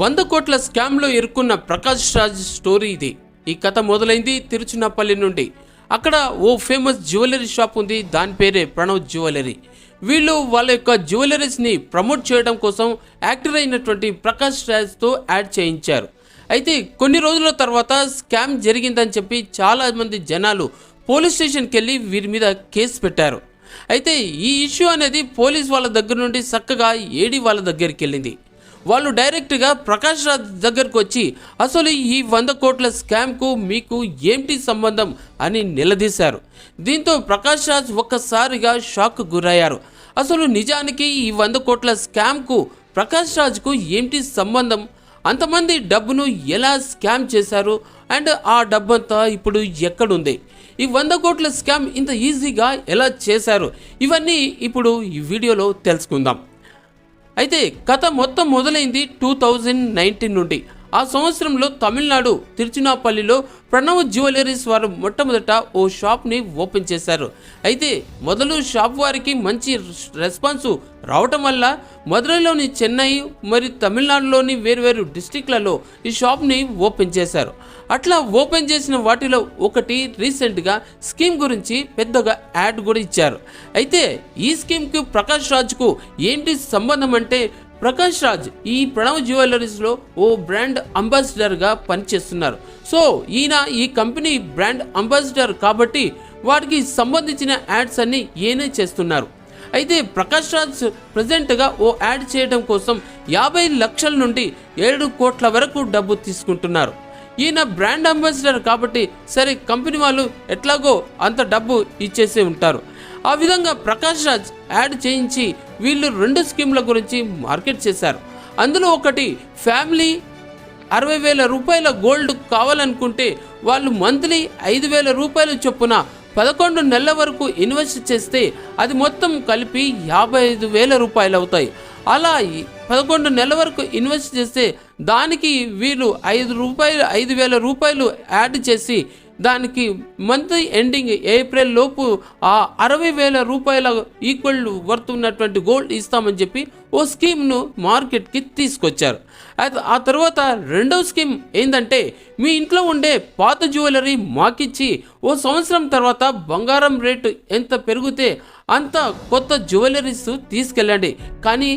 వంద కోట్ల స్కామ్లో ఇరుక్కున్న ప్రకాష్ రాజ్ స్టోరీ ఇది. ఈ కథ మొదలైంది తిరుచునాపల్లి నుండి. అక్కడ ఓ ఫేమస్ జ్యువెలరీ షాప్ ఉంది దాని పేరే ప్రణవ్ జ్యువెలరీ. వీళ్ళు వాళ్ళ యొక్క జ్యువెలరీస్ని ప్రమోట్ చేయడం కోసం యాక్టర్ అయినటువంటి ప్రకాష్ రాజ్తో యాడ్ చేయించారు. అయితే కొన్ని రోజుల తర్వాత స్కామ్ జరిగిందని చెప్పి చాలామంది జనాలు పోలీస్ స్టేషన్కి వెళ్ళి వీరి మీద కేసు పెట్టారు. అయితే ఈ ఇష్యూ అనేది పోలీస్ వాళ్ళ దగ్గర నుండి చక్కగా ఏడి వాళ్ళ దగ్గరికి వెళ్ళింది. వాళ్ళు డైరెక్ట్గా ప్రకాష్ రాజ్ దగ్గరకు వచ్చి అసలు ఈ వంద కోట్ల స్కామ్కు మీకు ఏంటి సంబంధం? అని నిలదీశారు. దీంతో ప్రకాష్ రాజ్ ఒక్కసారిగా షాక్ గురయ్యారు. అసలు నిజానికి ఈ వంద కోట్ల స్కామ్కు ప్రకాష్ రాజ్కు ఏంటి సంబంధం? అంతమంది డబ్బును ఎలా స్కామ్ చేశారు? అండ్ ఆ డబ్బంతా ఇప్పుడు ఎక్కడుంది? ఈ వంద కోట్ల స్కామ్ ఇంత ఈజీగా ఎలా చేశారు? ఇవన్నీ ఇప్పుడు ఈ వీడియోలో తెలుసుకుందాం. అయితే కథ మొత్తం మొదలైంది టూ థౌజండ్ నైన్టీన్ నుండి. ఆ సంవత్సరంలో తమిళనాడు తిరుచునాపల్లిలో ప్రణవ్ జ్యువెలరీస్ వారు మొట్టమొదట ఓ షాప్ని ఓపెన్ చేశారు. అయితే మొదలు షాప్ వారికి మంచి రెస్పాన్స్ రావటం వల్ల మదురైలోని చెన్నై మరి తమిళనాడులోని వేర్వేరు డిస్టిక్లలో ఈ షాప్ని ఓపెన్ చేశారు. అట్లా ఓపెన్ చేసిన వాటిలో ఒకటి రీసెంట్గా స్కీమ్ గురించి పెద్దగా యాడ్ కూడా ఇచ్చారు. అయితే ఈ స్కీమ్కి ప్రకాష్ రాజ్కు ఏంటి సంబంధం అంటే ప్రకాష్ రాజ్ ఈ ప్రణవ్ జ్యువెలరీస్లో ఓ బ్రాండ్ అంబాసిడర్గా పనిచేస్తున్నారు. సో ఈయన ఈ కంపెనీ బ్రాండ్ అంబాసిడర్ కాబట్టి వాటికి సంబంధించిన యాడ్స్ అన్ని ఈయనే చేస్తున్నారు. అయితే ప్రకాష్ రాజ్ ప్రజెంట్గా ఓ యాడ్ చేయడం కోసం యాభై లక్షల నుండి ఏడు కోట్ల వరకు డబ్బు తీసుకుంటున్నారు. ఈయన బ్రాండ్ అంబాసిడర్ కాబట్టి సరే కంపెనీ వాళ్ళు ఎట్లాగో అంత డబ్బు ఇచ్చేసే ఉంటారు. ఆ విధంగా ప్రకాష్ రాజ్ యాడ్ చేయించి వీళ్ళు రెండు స్కీమ్ల గురించి మార్కెట్ చేశారు. అందులో ఒకటి ఫ్యామిలీ అరవై వేల రూపాయల గోల్డ్ కావాలనుకుంటే వాళ్ళు మంత్లీ ఐదు వేల రూపాయల చొప్పున పదకొండు నెలల వరకు ఇన్వెస్ట్ చేస్తే అది మొత్తం కలిపి యాభై ఐదు వేల రూపాయలు అవుతాయి అలా ఈ పదకొండు నెలల వరకు ఇన్వెస్ట్ చేస్తే దానికి వీళ్ళు ఐదు రూపాయలు ఐదు వేల రూపాయలు యాడ్ చేసి దానికి మంత్ ఎండింగ్ ఏప్రిల్ లోపు ఆ అరవై వేల రూపాయల ఈక్వల్ వర్త్ ఉన్నటువంటి గోల్డ్ ఇస్తామని చెప్పి ఓ స్కీమ్ను మార్కెట్కి తీసుకొచ్చారు. అయితే ఆ తర్వాత రెండవ స్కీమ్ ఏంటంటే మీ ఇంట్లో ఉండే పాత జ్యువెలరీ మాకిచ్చి ఓ సంవత్సరం తర్వాత బంగారం రేటు ఎంత పెరిగితే అంత కొత్త జ్యువెలరీస్ తీసుకెళ్ళండి. కానీ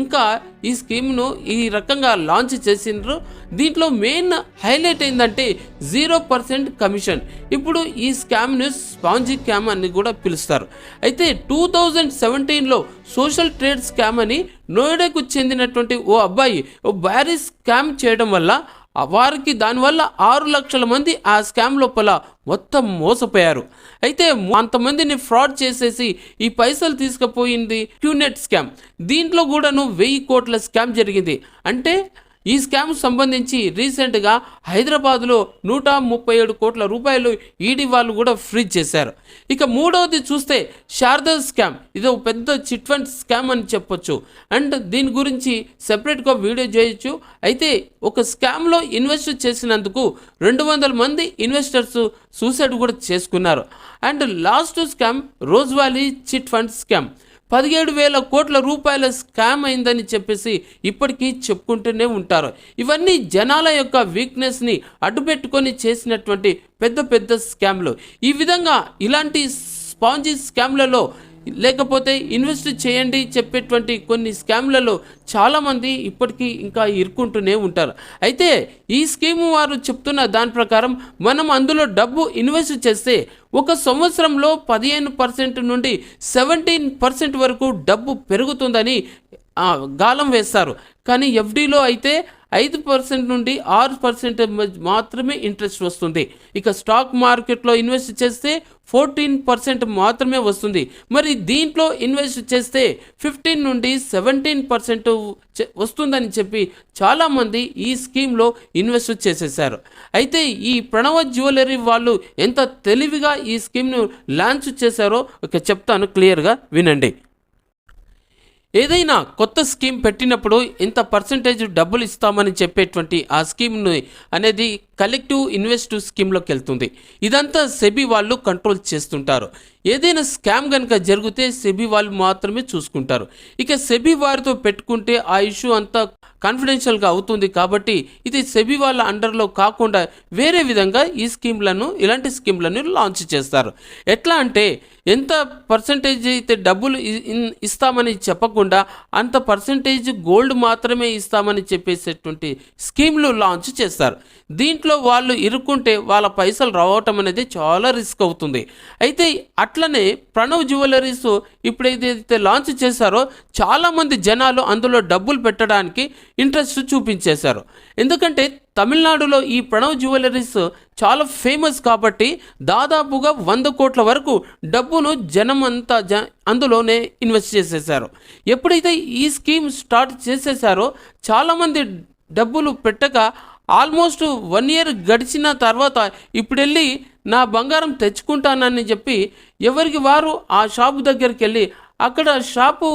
ఇంకా ఈ స్కీమ్ను ఈ రకంగా లాంచ్ చేసిండ్రు. దీంట్లో మెయిన్ హైలైట్ ఏంటంటే జీరో పర్సెంట్ కమిషన్. ఇప్పుడు ఈ స్కామ్ను స్పాంజీ స్కామ్ అని కూడా పిలుస్తారు. అయితే టూ థౌజండ్ సెవెంటీన్లో సోషల్ ట్రేడ్ స్కామ్ అని నోయిడాకు చెందినటువంటి ఓ అబ్బాయి ఓ భారీ స్కామ్ చేయడం వల్ల వారికి దానివల్ల ఆరు లక్షల మంది ఆ స్కామ్ లోపల మొత్తం మోసపోయారు. అయితే అంతమందిని ఫ్రాడ్ చేసేసి ఈ పైసలు తీసుకుపోయింది క్యూనెట్ స్కామ్. దీంట్లో కూడాను వెయ్యి కోట్ల స్కామ్ జరిగింది. అంటే ఈ స్కామ్ సంబంధించి రీసెంట్గా హైదరాబాద్లో నూట ముప్పై ఏడు కోట్ల రూపాయలు ఈడీ వాళ్ళు కూడా ఫ్రీజ్ చేశారు. ఇక మూడవది చూస్తే శారదా స్కామ్. ఇది ఒక పెద్ద చిట్ ఫండ్ స్కామ్ అని చెప్పొచ్చు. అండ్ దీని గురించి సెపరేట్గా వీడియో చేయొచ్చు. అయితే ఒక స్కామ్లో ఇన్వెస్ట్ చేసినందుకు రెండు వందల మంది ఇన్వెస్టర్స్ సూసైడ్ కూడా చేసుకున్నారు. And last scam Rose Valley chit fund scam. పదిహేడు వేల కోట్ల రూపాయల స్కామ్ అయిందని చెప్పేసి ఇప్పటికీ చెప్పుకుంటూనే ఉంటారు. ఇవన్నీ జనాల యొక్క వీక్నెస్ని అడ్డుపెట్టుకొని చేసినటువంటి పెద్ద పెద్ద స్కామ్లు ఈ విధంగా ఇలాంటి స్పాంజీ స్కామ్లలో లేకపోతే ఇన్వెస్ట్ చేయండి చెప్పేటువంటి కొన్ని స్కామ్లలో చాలామంది ఇప్పటికీ ఇంకా ఇరుక్కుంటూనే ఉంటారు. అయితే ఈ స్కీమ్ వారు చెప్తున్న దాని ప్రకారం మనం అందులో డబ్బు ఇన్వెస్ట్ చేస్తే ఒక సంవత్సరంలో పదిహేను పర్సెంట్ నుండి సెవెంటీన్ పర్సెంట్ వరకు డబ్బు పెరుగుతుందని గాలం వేస్తారు. కానీ ఎఫ్డీలో అయితే ఐదు పర్సెంట్ నుండి ఆరు పర్సెంట్ మాత్రమే ఇంట్రెస్ట్ వస్తుంది. ఇక స్టాక్ మార్కెట్లో ఇన్వెస్ట్ చేస్తే ఫోర్టీన్ పర్సెంట్ మాత్రమే వస్తుంది. మరి దీంట్లో ఇన్వెస్ట్ చేస్తే ఫిఫ్టీన్ నుండి సెవెంటీన్ పర్సెంట్ వస్తుందని చెప్పి చాలామంది ఈ స్కీమ్లో ఇన్వెస్ట్ చేసేసారు. అయితే ఈ ప్రణవ జ్యువెలరీ వాళ్ళు ఎంత తెలివిగా ఈ స్కీమ్ను లాంచ్ చేశారో ఇక చెప్తాను క్లియర్గా వినండి. ఏదైనా కొత్త స్కీమ్ పెట్టినప్పుడు ఇంత పర్సంటేజ్ డబ్బులు ఇస్తామని చెప్పేటువంటి ఆ స్కీమ్ని అనేది కలెక్టివ్ ఇన్వెస్ట్ స్కీమ్లోకి వెళ్తుంది. ఇదంతా సెబీ వాళ్ళు కంట్రోల్ చేస్తుంటారు. ఏదైనా స్కామ్ కనుక జరిగితే సెబీ వాళ్ళు మాత్రమే చూసుకుంటారు. ఇక సెబీ వారితో పెట్టుకుంటే ఆ ఇష్యూ అంతా కాన్ఫిడెన్షియల్గా అవుతుంది కాబట్టి ఇది సెబీ వాళ్ళ అండర్లో కాకుండా వేరే విధంగా ఈ స్కీమ్లను ఇలాంటి స్కీమ్లను లాంచ్ చేస్తారు. ఎట్లా అంటే ఎంత పర్సంటేజ్ అయితే డబ్బులు ఇస్తామని చెప్పకుండా అంత పర్సంటేజ్ గోల్డ్ మాత్రమే ఇస్తామని చెప్పేసేటువంటి స్కీమ్లు లాంచ్ చేస్తారు. దీంట్లో వాళ్ళు ఇరుక్కుంటే వాళ్ళ పైసలు రావటం అనేది చాలా రిస్క్ అవుతుంది. అయితే అట్లనే ప్రణవ్ జ్యువెలరీస్ ఇప్పుడు ఏదైతే లాంచ్ చేశారో చాలామంది జనాలు అందులో డబ్బులు పెట్టడానికి ఇంట్రెస్ట్ చూపించేశారు. ఎందుకంటే తమిళనాడులో ఈ ప్రణవ్ జ్యువెలరీస్ చాలా ఫేమస్ కాబట్టి దాదాపుగా వంద కోట్ల వరకు డబ్బును జనం అంతా జ అందులోనే ఇన్వెస్ట్ చేసేసారు ఎప్పుడైతే ఈ స్కీమ్ స్టార్ట్ చేసేసారో చాలామంది డబ్బులు పెట్టక ఆల్మోస్ట్ వన్ ఇయర్ గడిచిన తర్వాత ఇప్పుడు వెళ్ళి నా బంగారం తెచ్చుకుంటానని చెప్పి ఎవరికి వారు ఆ షాపు దగ్గరికి వెళ్ళి అక్కడ షాపు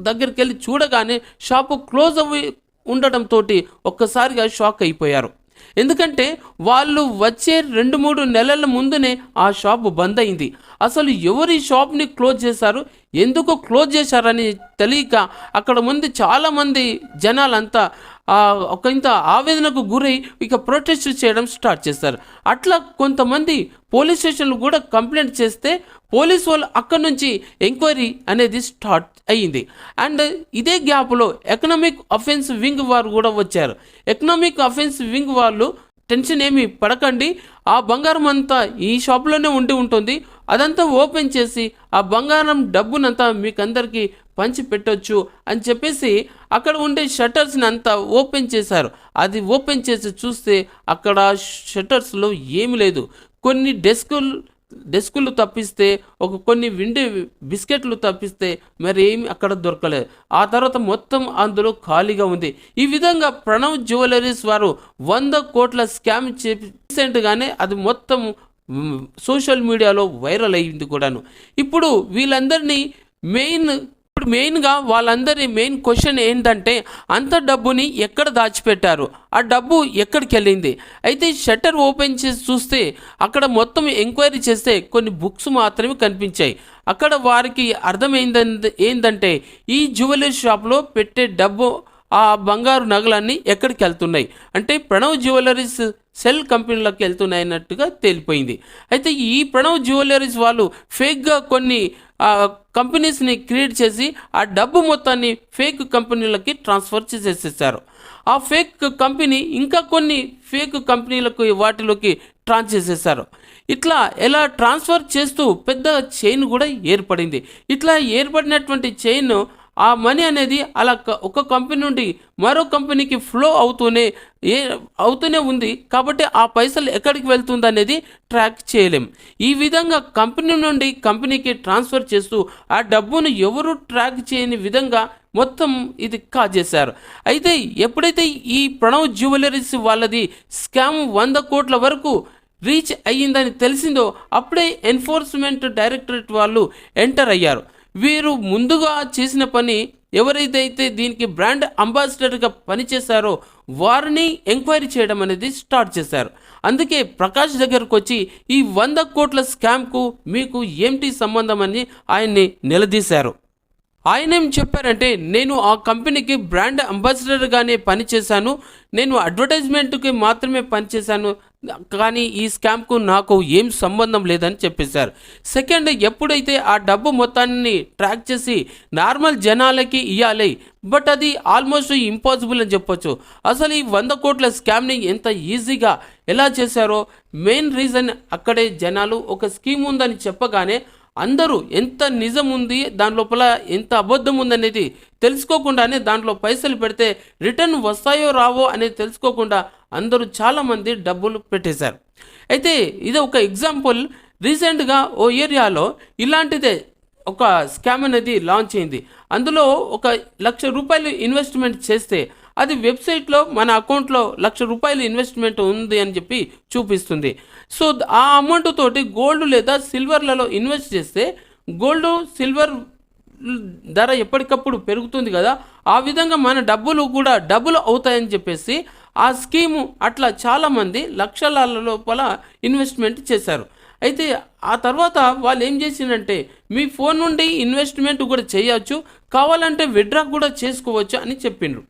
దగ్గరికి వెళ్ళి చూడగానే షాపు క్లోజ్ అవ్వి ఉండటంతో ఒక్కసారిగా షాక్ అయిపోయారు. ఎందుకంటే వాళ్ళు వచ్చే రెండు మూడు నెలల ముందునే ఆ షాప్ బంద్ అయింది. అసలు ఎవరు ఈ షాప్ని క్లోజ్ చేశారు? ఎందుకు క్లోజ్ చేశారని తెలియక అక్కడ ముందు చాలామంది జనాలంతా ఒక ఇంత ఆవేదనకు గురై ఇక ప్రొటెస్ట్ చేయడం స్టార్ట్ చేస్తారు అట్లా కొంతమంది పోలీస్ స్టేషన్లు కూడా కంప్లైంట్ చేస్తే పోలీస్ వాళ్ళు అక్కడ నుంచి ఎంక్వైరీ అనేది స్టార్ట్ అయ్యింది. అండ్ ఇదే గ్యాప్లో ఎకనామిక్ అఫెన్స్ వింగ్ వారు కూడా వచ్చారు. ఎకనామిక్ అఫెన్స్ వింగ్ వాళ్ళు టెన్షన్ ఏమి పడకండి. ఆ బంగారం అంతా ఈ షాప్లోనే ఉండి ఉంటుంది. అదంతా ఓపెన్ చేసి ఆ బంగారం డబ్బునంతా మీకు అందరికీ పంచి పెట్టొచ్చు అని చెప్పేసి అక్కడ ఉండే షట్టర్స్ని అంతా ఓపెన్ చేశారు. అది ఓపెన్ చేసి చూస్తే అక్కడ షట్టర్స్లో ఏమి లేదు. కొన్ని డెస్కులు డెస్కులు తప్పిస్తే ఒక కొన్ని విండి బిస్కెట్లు తప్పిస్తే మరి ఏమి అక్కడ దొరకలేదు. ఆ తర్వాత మొత్తం అందులో ఖాళీగా ఉంది. ఈ విధంగా ప్రణవ్ జ్యువెలరీస్ వారు వంద కోట్ల స్కామ్ చేపి రీసెంట్గానే అది మొత్తం సోషల్ మీడియాలో వైరల్ అయ్యింది కూడాను. ఇప్పుడు వీళ్ళందరినీ మెయిన్ ఇప్పుడు మెయిన్గా వాళ్ళందరి మెయిన్ క్వశ్చన్ ఏంటంటే అంత డబ్బుని ఎక్కడ దాచిపెట్టారు? ఆ డబ్బు ఎక్కడికి వెళ్ళింది? అయితే షట్టర్ ఓపెన్ చేసి చూస్తే అక్కడ మొత్తం ఎంక్వైరీ చేస్తే కొన్ని బుక్స్ మాత్రమే కనిపించాయి. అక్కడ వారికి అర్థమైంద ఏంటంటే ఈ జ్యువెలరీ షాప్లో పెట్టే డబ్బు ఆ బంగారు నగలన్నీ ఎక్కడికి వెళ్తున్నాయి? అంటే ప్రణవ్ జ్యువెలరీస్ సెల్ కంపెనీలకు వెళ్తున్నాయి అన్నట్టుగా తేలిపోయింది. అయితే ఈ ప్రణవ్ జ్యువెలరీస్ వాళ్ళు ఫేక్గా కొన్ని కంపెనీస్ని క్రియేట్ చేసి ఆ డబ్బు మొత్తాన్ని ఫేక్ కంపెనీలకి ట్రాన్స్ఫర్ చేసేసారు ఆ ఫేక్ కంపెనీ ఇంకా కొన్ని ఫేక్ కంపెనీలకు వాటిలోకి ట్రాన్స్ చేసేసారు ఇట్లా ఎలా ట్రాన్స్ఫర్ చేస్తూ పెద్ద చైన్ కూడా ఏర్పడింది. ఇట్లా ఏర్పడినటువంటి చైన్ ఆ మనీ అనేది అలా క- ఒక కంపెనీ నుండి మరో కంపెనీకి ఫ్లో అవుతూనే ఏ అవుతూనే ఉంది. కాబట్టి ఆ పైసలు ఎక్కడికి వెళ్తుంది అనేది ట్రాక్ చేయలేం. ఈ విధంగా కంపెనీ నుండి కంపెనీకి ట్రాన్స్ఫర్ చేస్తూ ఆ డబ్బును ఎవరు ట్రాక్ చేయని విధంగా మొత్తం ఇది కాజేశారు. అయితే ఎప్పుడైతే ఈ ప్రణవ్ జ్యువెలరీస్ వాళ్ళది స్కామ్ వంద కోట్ల వరకు రీచ్ అయ్యిందని తెలిసిందో అప్పుడే ఎన్ఫోర్స్మెంట్ డైరెక్టరేట్ వాళ్ళు ఎంటర్ అయ్యారు. వీరు ముందుగా చేసిన పని ఎవరైతే దీనికి బ్రాండ్ అంబాసిడర్గా పనిచేశారో వారిని ఎంక్వైరీ చేయడం అనేది స్టార్ట్ చేశారు. అందుకే ప్రకాష్ దగ్గరకు వచ్చి ఈ వంద కోట్ల స్కామ్కు మీకు ఏమిటి సంబంధం అని ఆయన్ని నిలదీశారు. ఆయన ఏం చెప్పారంటే నేను ఆ కంపెనీకి బ్రాండ్ అంబాసిడర్గానే పనిచేశాను. నేను అడ్వర్టైజ్మెంట్కి మాత్రమే పనిచేశాను. కానీ ఈ స్కామ్కు నాకు ఏం సంబంధం లేదని చెప్పేశారు. సెకండ్ ఎప్పుడైతే ఆ డబ్బు మొత్తాన్ని ట్రాక్ చేసి నార్మల్ జనాలకి ఇవ్వాలి బట్ అది ఆల్మోస్ట్ ఇంపాసిబుల్ అని చెప్పొచ్చు. అసలు ఈ వంద కోట్ల స్కామ్ని ఎంత ఈజీగా ఎలా చేశారో మెయిన్ రీజన్ అక్కడే జనాలు ఒక స్కీమ్ ఉందని చెప్పగానే అందరూ ఎంత నిజం ఉంది దాని లోపల ఎంత అబద్ధం ఉందనేది తెలుసుకోకుండానే దాంట్లో పైసలు పెడితే రిటర్న్ వస్తాయో రావో అనేది తెలుసుకోకుండా అందరూ చాలామంది డబ్బులు పెట్టేశారు. అయితే ఇది ఒక ఎగ్జాంపుల్. రీసెంట్గా ఓ ఏరియాలో ఇలాంటిదే ఒక స్కామ్ అనేది లాంచ్ అయింది. అందులో ఒక లక్ష రూపాయలు ఇన్వెస్ట్మెంట్ చేస్తే అది వెబ్సైట్లో మన అకౌంట్లో లక్ష రూపాయలు ఇన్వెస్ట్మెంట్ ఉంది అని చెప్పి చూపిస్తుంది. సో ఆ అమౌంట్ తోటి గోల్డ్ లేదా సిల్వర్లలో ఇన్వెస్ట్ చేస్తే గోల్డ్ సిల్వర్ ధర ఎప్పటికప్పుడు పెరుగుతుంది కదా. ఆ విధంగా మన డబ్బులు కూడా డబ్బులు అవుతాయని చెప్పేసి ఆ స్కీము అట్లా చాలామంది లక్షల లోపల ఇన్వెస్ట్మెంట్ చేశారు. అయితే ఆ తర్వాత వాళ్ళు ఏం చేసిందంటే మీ ఫోన్ నుండి ఇన్వెస్ట్మెంట్ కూడా చేయవచ్చు కావాలంటే విడ్రా కూడా చేసుకోవచ్చు అని చెప్పిండ్రు.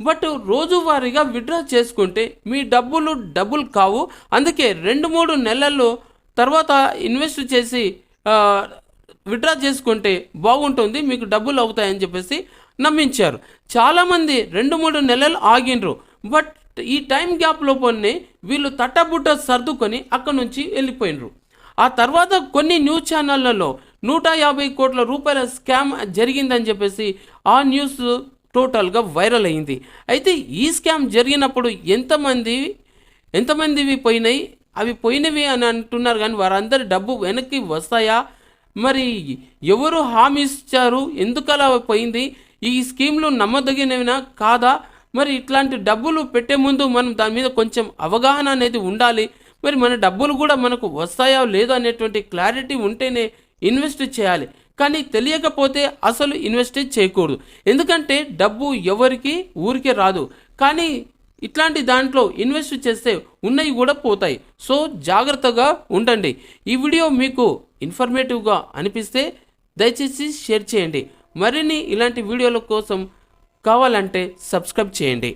బట్ రోజువారీగా విడ్రా చేసుకుంటే మీ డబ్బులు డబ్బులు కావు. అందుకే రెండు మూడు నెలల్లో తర్వాత ఇన్వెస్ట్ చేసి ఆ, విడ్రా చేసుకుంటే బాగుంటుంది మీకు డబ్బులు అవుతాయని చెప్పేసి నమ్మించారు. చాలామంది రెండు మూడు నెలలు ఆగిండ్రు. బట్ ఈ టైం గ్యాప్ లోపలనే వీళ్ళు తట్టబుట్ట సర్దుకొని అక్కడి నుంచి వెళ్ళిపోయినరు. ఆ తర్వాత కొన్ని న్యూస్ ఛానళ్ళలో నూట యాభై కోట్ల రూపాయల స్కామ్ జరిగిందని చెప్పేసి ఆ న్యూస్ టోటల్గా వైరల్ అయింది. అయితే ఈ స్కామ్ జరిగినప్పుడు ఎంతమంది ఎంతమందివి పోయినాయి? అవి పోయినవి అని అంటున్నారు కానీ వారందరి డబ్బు వెనక్కి వస్తాయా? మరి ఎవరు హామీ ఇచ్చారు? ఎందుకలా పోయింది? ఈ స్కీమ్లు నమ్మదగినవినా కాదా? మరి ఇట్లాంటి డబ్బులు పెట్టే ముందు మనం దాని మీద కొంచెం అవగాహన అనేది ఉండాలి. మరి మన డబ్బులు కూడా మనకు వస్తాయా లేదో అనేటువంటి క్లారిటీ ఉంటేనే ఇన్వెస్ట్ చేయాలి. కానీ తెలియకపోతే అసలు ఇన్వెస్ట్ చేయకూడదు. ఎందుకంటే డబ్బు ఎవరికి ఊరికే రాదు. కానీ ఇట్లాంటి దాంట్లో ఇన్వెస్ట్ చేస్తే ఉన్నవి కూడా పోతాయి. సో జాగ్రత్తగా ఉండండి. ఈ వీడియో మీకు ఇన్ఫర్మేటివ్గా అనిపిస్తే దయచేసి షేర్ చేయండి. మరిన్ని ఇలాంటి వీడియోల కోసం కావాలంటే సబ్స్క్రైబ్ చేయండి.